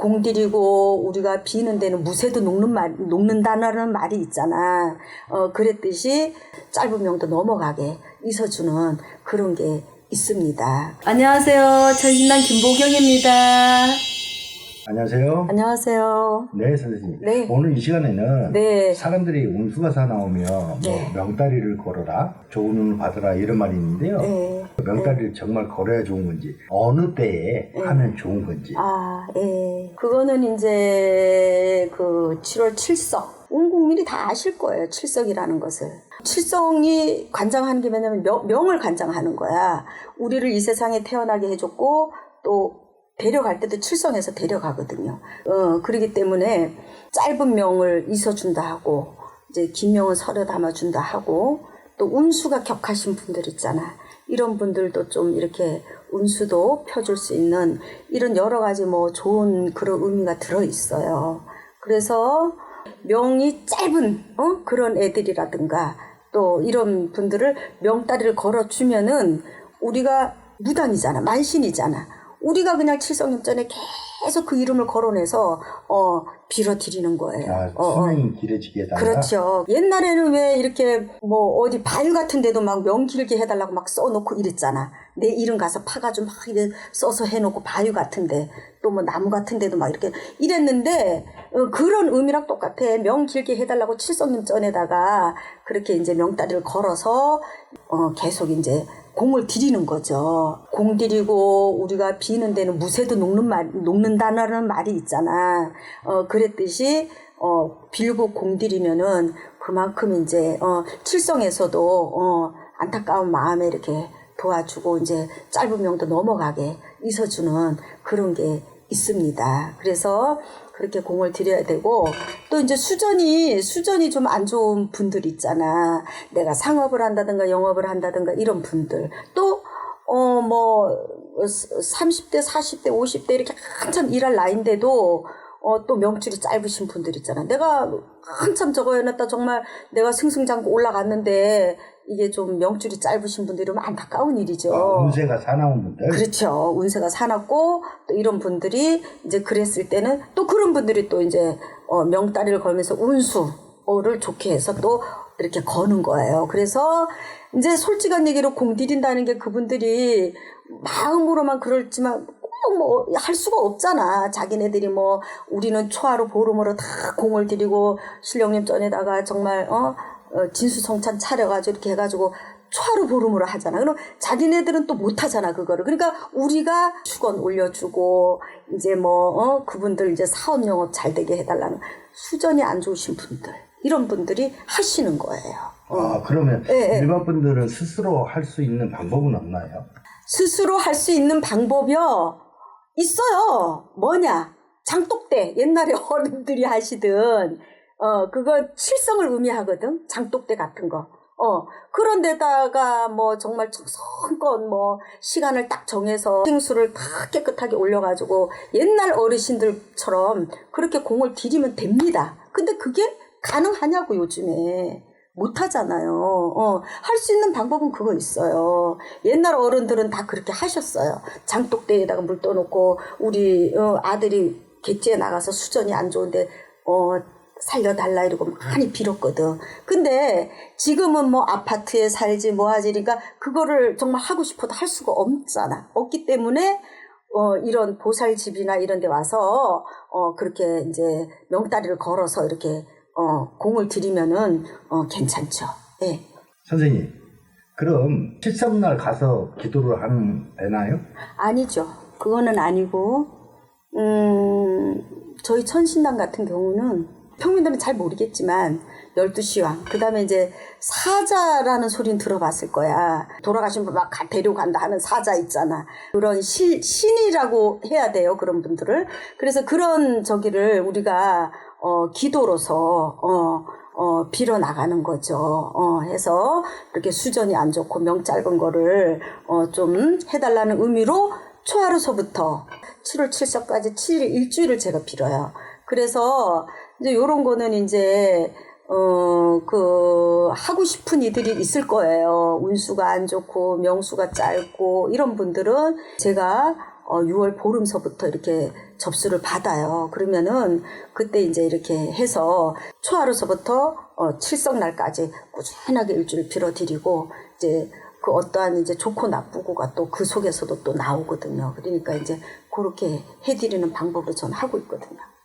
공들이고 우리가 비는 데는 무쇠도 녹는 말, 녹는다는 말이 있잖아. 어, 그랬듯이 짧은 명도 넘어가게 있어주는 그런 게 있습니다. 안녕하세요. 천신당 김보경입니다. 안녕하세요. 안녕하세요. 네, 선생님. 네. 오늘 이 시간에는 네. 사람들이 운수가 사 나오면 네. 뭐 명다리를 걸어라, 좋은 운을 받으라 이런 말이 있는데요. 네. 명다리를 정말 걸어야 좋은 건지, 어느 때에 네. 하면 좋은 건지. 아, 예. 그거는 이제 그 7월 칠석. 온 국민이 다 아실 거예요. 칠석이라는 것을. 칠성이 관장하는 게 뭐냐면 명, 명을 관장하는 거야. 우리를 이 세상에 태어나게 해줬고 또 데려갈 때도 칠성에서 데려가거든요. 어, 그러기 때문에 짧은 명을 있어준다 하고 이제 긴 명은 서려 담아준다 하고 또 운수가 격하신 분들 있잖아. 이런 분들도 좀 이렇게 운수도 펴줄 수 있는 이런 여러 가지 뭐 좋은 그런 의미가 들어 있어요. 그래서 명이 짧은 어? 그런 애들이라든가 또 이런 분들을 명다리를 걸어주면은 우리가 무당이잖아, 만신이잖아. 우리가 그냥 칠성염전에 계속 그 이름을 거론해서 어 빌어드리는 거예요. 아, 어, 어. 수명이 길어지게 해달라. 그렇죠. 옛날에는 왜 이렇게 뭐 어디 발 같은 데도 막 명 길게 해달라고 막 써놓고 이랬잖아. 내 이름 가서 파가지고 막 이래 써서 해놓고 바위 같은데 또 뭐 나무 같은 데도 막 이렇게 이랬는데 어, 그런 의미랑 똑같아. 명 길게 해달라고 칠성님 전에다가 그렇게 이제 명다리를 걸어서 어, 계속 이제 공을 들이는 거죠. 공 들이고 우리가 비는 데는 무쇠도 녹는 말, 녹는다는 말이 있잖아. 어, 그랬듯이 어, 빌고 공 들이면은 그만큼 이제 어, 칠성에서도 어, 안타까운 마음에 이렇게 도와주고 이제 짧은 명도 넘어가게 있어주는 그런 게 있습니다. 그래서 그렇게 공을 들여야 되고 또 이제 수전이 수전이 좀 안 좋은 분들 있잖아. 내가 상업을 한다든가 영업을 한다든가 이런 분들 또 어 뭐 30대, 40대, 50대 이렇게 한참 일할 나이인데도 어, 또 명줄이 짧으신 분들 있잖아. 내가 한참 저거 해놨다 정말 내가 승승장구 올라갔는데 이게 좀 명줄이 짧으신 분들이면 안타까운 일이죠. 아, 운세가 사나운 분들. 그렇죠. 운세가 사납고 또 이런 분들이 이제 그랬을 때는 또 그런 분들이 또 이제 어, 명다리를 걸면서 운수를 좋게 해서 또 이렇게 거는 거예요. 그래서 이제 솔직한 얘기로 공들인다는 게 그분들이 마음으로만 그렇지만 꼭 뭐 할 수가 없잖아. 자기네들이 뭐 우리는 초하루 보름으로 다 공을 들이고 신령님 전에다가 정말 어, 어 진수성찬 차려가지고 이렇게 해가지고 초하루 보름으로 하잖아. 그럼 자기네들은 또 못하잖아, 그거를. 그러니까 우리가 축원 올려주고, 이제 뭐, 어, 그분들 이제 사업 영업 잘 되게 해달라는 수전이 안 좋으신 분들, 이런 분들이 하시는 거예요. 어. 아, 그러면 예, 예. 일반 분들은 스스로 할 수 있는 방법은 없나요? 스스로 할 수 있는 방법이요. 있어요. 뭐냐? 장독대. 옛날에 어른들이 하시던, 어, 그거 칠성을 의미하거든. 장독대 같은 거. 어, 그런 데다가 뭐 정말 정성껏 뭐 시간을 딱 정해서 생수를 다 깨끗하게 올려가지고 옛날 어르신들처럼 그렇게 공을 들이면 됩니다. 근데 그게 가능하냐고 요즘에. 못 하잖아요. 어, 할 수 있는 방법은 그거 있어요. 옛날 어른들은 다 그렇게 하셨어요. 장독대에다가 물 떠놓고 우리 어, 아들이 객지에 나가서 수전이 안 좋은데 어, 살려달라 이러고 많이 빌었거든. 근데 지금은 뭐 아파트에 살지 뭐 하지 그러니까 그거를 정말 하고 싶어도 할 수가 없잖아. 없기 때문에 어, 이런 보살집이나 이런 데 와서 어, 그렇게 이제 명다리를 걸어서 이렇게 어, 공을 들이면은 어, 괜찮죠. 예. 선생님, 그럼 칠성날 가서 기도를 하는 되나요? 아니죠. 그거는 아니고, 음, 저희 천신당 같은 경우는 평민들은 잘 모르겠지만, 12시왕, 그 다음에 이제 사자라는 소리는 들어봤을 거야. 돌아가신 분 막 데려간다 하는 사자 있잖아. 그런 시, 신이라고 해야 돼요. 그런 분들을. 그래서 그런 저기를 우리가, 어, 기도로서, 어, 어, 빌어 나가는 거죠. 어, 해서 이렇게 수전이 안 좋고 명 짧은 거를 어, 좀 해달라는 의미로 초하루서부터 7월 7일까지 7일 일주일을 제가 빌어요. 그래서 이제 요런 거는 이제 어, 그, 하고 싶은 이들이 있을 거예요. 운수가 안 좋고, 명수가 짧고, 이런 분들은 제가, 어, 6월 보름서부터 이렇게 접수를 받아요. 그러면은 그때 이제 이렇게 해서 초하루서부터 어, 칠성날까지 꾸준하게 일주일 빌어드리고 이제 그 어떠한 이제 좋고 나쁘고가 또 그 속에서도 또 나오거든요. 그러니까 이제 그렇게 해드리는 방법을 저는 하고 있거든요.